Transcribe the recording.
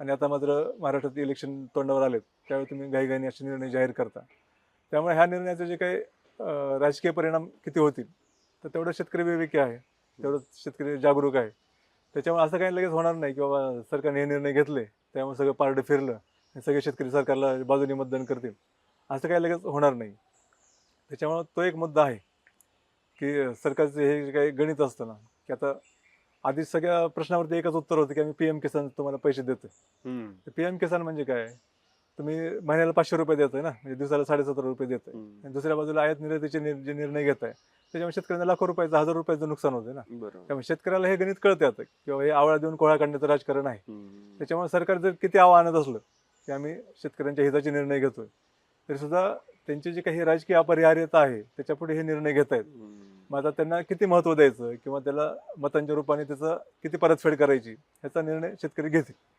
आणि आता मात्र महाराष्ट्रात इलेक्शन तोंडावर आलेत. त्यावेळी तुम्ही घाईघाईने असे निर्णय जाहीर करता. त्यामुळे ह्या निर्णयाचे जे काही राजकीय परिणाम किती होतील तर तेवढं शेतकरी विवेकी आहे. तेवढं शेतकरी जागरूक आहे. त्याच्यामुळे असं काही लगेच होणार नाही की बाबा सरकारने हे निर्णय घेतले त्यामुळे सगळं पारडं फिरलं आणि सगळे शेतकरी सरकारला बाजूने मतदान करतील. असं काही लगेच होणार नाही. त्याच्यामुळं तो एक मुद्दा आहे की सरकारचं हे जे काही गणित असतं ना की आता आधी सगळ्या प्रश्नावरती एकच उत्तर होतं की आम्ही पी एम किसान तुम्हाला पैसे देतो हम्म. पी एम किसान म्हणजे काय? तुम्ही महिन्याला पाचशे रुपये देतोय ना? म्हणजे दिवसाला साडेसतरा रुपये देतोय. आणि दुसऱ्या बाजूला आयात निर्यातीचे निर- जे निर्णय घेत आहे त्याच्यामुळे शेतकऱ्यांना लाखो रुपयाचं हजार रुपयाचं नुकसान होतं ना? त्यामुळे शेतकऱ्याला हे गणित कळते आता किंवा हे आवळा देऊन कोळा काढण्याचं राजकारण आहे. त्याच्यामुळे सरकार जर किती आव्हानात असलं की आम्ही शेतकऱ्यांच्या हिताचे निर्णय घेतोय तरी सुद्धा त्यांची जी काही राजकीय अपरिहार्यता आहे त्याच्यापुढे हे निर्णय घेत आहेत. मग आता त्यांना किती महत्त्व द्यायचं? किंवा त्याला मतांच्या रूपाने त्याचं किती परतफेड करायची? ह्याचा निर्णय शेतकरी घेतील.